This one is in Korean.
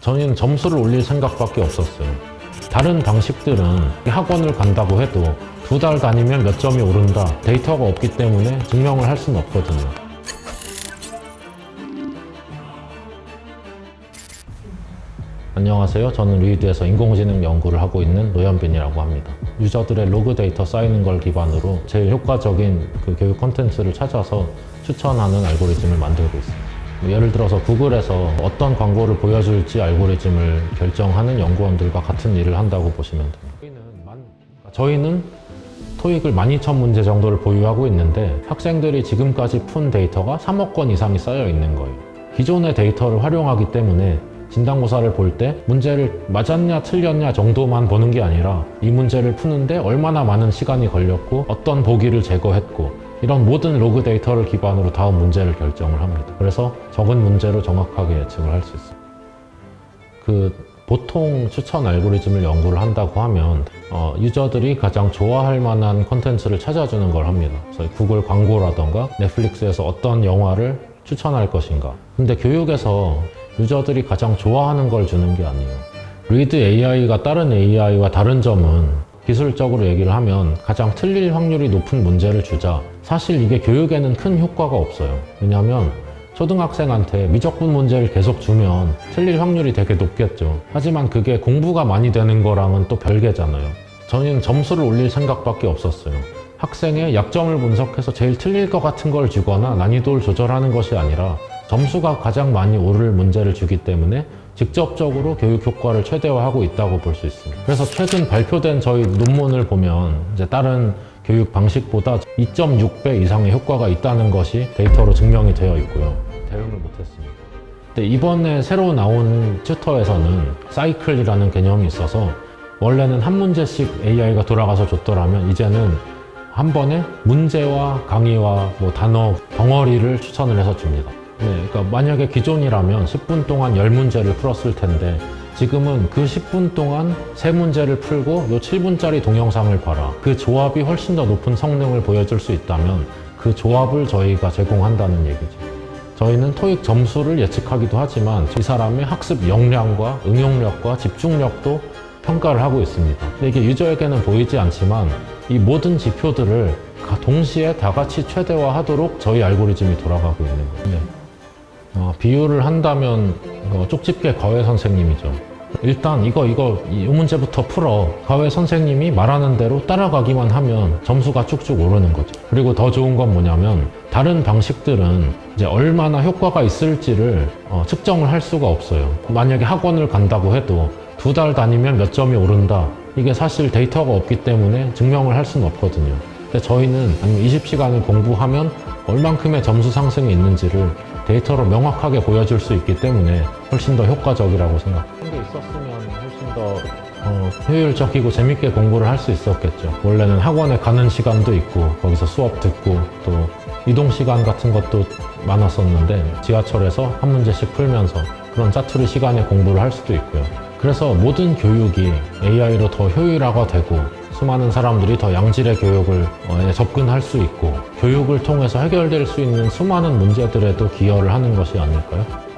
저는 점수를 올릴 생각밖에 없었어요. 다른 방식들은 학원을 간다고 해도 두 달 다니면 몇 점이 오른다. 데이터가 없기 때문에 증명을 할 수는 없거든요. 안녕하세요. 저는 리드에서 인공지능 연구를 하고 있는 노현빈이라고 합니다. 유저들의 로그 데이터 쌓이는 걸 기반으로 제일 효과적인 그 교육 콘텐츠를 찾아서 추천하는 알고리즘을 만들고 있습니다. 뭐 예를 들어서 구글에서 어떤 광고를 보여줄지 알고리즘을 결정하는 연구원들과 같은 일을 한다고 보시면 됩니다. 저희는, 토익을 12,000 문제 정도를 보유하고 있는데 학생들이 지금까지 푼 데이터가 3억 건 이상이 쌓여 있는 거예요. 기존의 데이터를 활용하기 때문에 진단고사를 볼 때 문제를 맞았냐 틀렸냐 정도만 보는 게 아니라 이 문제를 푸는데 얼마나 많은 시간이 걸렸고 어떤 보기를 제거했고 이런 모든 로그 데이터를 기반으로 다음 문제를 결정을 합니다. 그래서 적은 문제로 정확하게 예측을 할 수 있습니다. 그 보통 추천 알고리즘을 연구를 한다고 하면 어, 유저들이 가장 좋아할 만한 콘텐츠를 찾아주는 걸 합니다. 그래서 구글 광고라던가 넷플릭스에서 어떤 영화를 추천할 것인가. 근데 교육에서 유저들이 가장 좋아하는 걸 주는 게 아니에요. 리드 AI가 다른 AI와 다른 점은 기술적으로 얘기를 하면 가장 틀릴 확률이 높은 문제를 주자. 사실 이게 교육에는 큰 효과가 없어요. 왜냐하면 초등학생한테 미적분 문제를 계속 주면 틀릴 확률이 되게 높겠죠. 하지만 그게 공부가 많이 되는 거랑은 또 별개잖아요. 저는 점수를 올릴 생각밖에 없었어요. 학생의 약점을 분석해서 제일 틀릴 것 같은 걸 주거나 난이도를 조절하는 것이 아니라 점수가 가장 많이 오를 문제를 주기 때문에 직접적으로 교육 효과를 최대화하고 있다고 볼 수 있습니다. 그래서 최근 발표된 저희 논문을 보면 이제 다른 교육 방식보다 2.6배 이상의 효과가 있다는 것이 데이터로 증명이 되어 있고요. 대응을 못했습니다. 근데 이번에 새로 나온 튜터에서는 사이클이라는 개념이 있어서 원래는 한 문제씩 AI가 돌아가서 줬더라면 이제는 한 번에 문제와 강의와 뭐 단어 덩어리를 추천을 해서 줍니다. 네, 그러니까 만약에 기존이라면 10분 동안 10문제를 풀었을 텐데 지금은 그 10분 동안 세 문제를 풀고 요 7분짜리 동영상을 봐라. 그 조합이 훨씬 더 높은 성능을 보여줄 수 있다면 그 조합을 저희가 제공한다는 얘기죠. 저희는 토익 점수를 예측하기도 하지만 이 사람의 학습 역량과 응용력과 집중력도 평가를 하고 있습니다. 이게 유저에게는 보이지 않지만 이 모든 지표들을 가- 동시에 다 같이 최대화하도록 저희 알고리즘이 돌아가고 있는 거예요. 네. 어, 비유를 한다면 어, 쪽집게 과외 선생님이죠. 일단 이거 이거 이 문제부터 풀어 과외 선생님이 말하는 대로 따라가기만 하면 점수가 쭉쭉 오르는 거죠. 그리고 더 좋은 건 뭐냐면 다른 방식들은 이제 얼마나 효과가 있을지를 어, 측정을 할 수가 없어요. 만약에 학원을 간다고 해도 두 달 다니면 몇 점이 오른다. 이게 사실 데이터가 없기 때문에 증명을 할 수는 없거든요. 근데 저희는 아니면 20시간을 공부하면 얼만큼의 점수 상승이 있는지를 데이터로 명확하게 보여줄 수 있기 때문에 훨씬 더 효과적이라고 생각합니다. 있었으면 훨씬 더 어, 효율적이고 재밌게 공부를 할 수 있었겠죠. 원래는 학원에 가는 시간도 있고 거기서 수업 듣고 또 이동 시간 같은 것도 많았었는데 지하철에서 한 문제씩 풀면서 그런 짜투리 시간에 공부를 할 수도 있고요. 그래서 모든 교육이 AI로 더 효율화가 되고 수많은 사람들이 더 양질의 교육을 어, 에 접근할 수 있고 교육을 통해서 해결될 수 있는 수많은 문제들에도 기여를 하는 것이 아닐까요?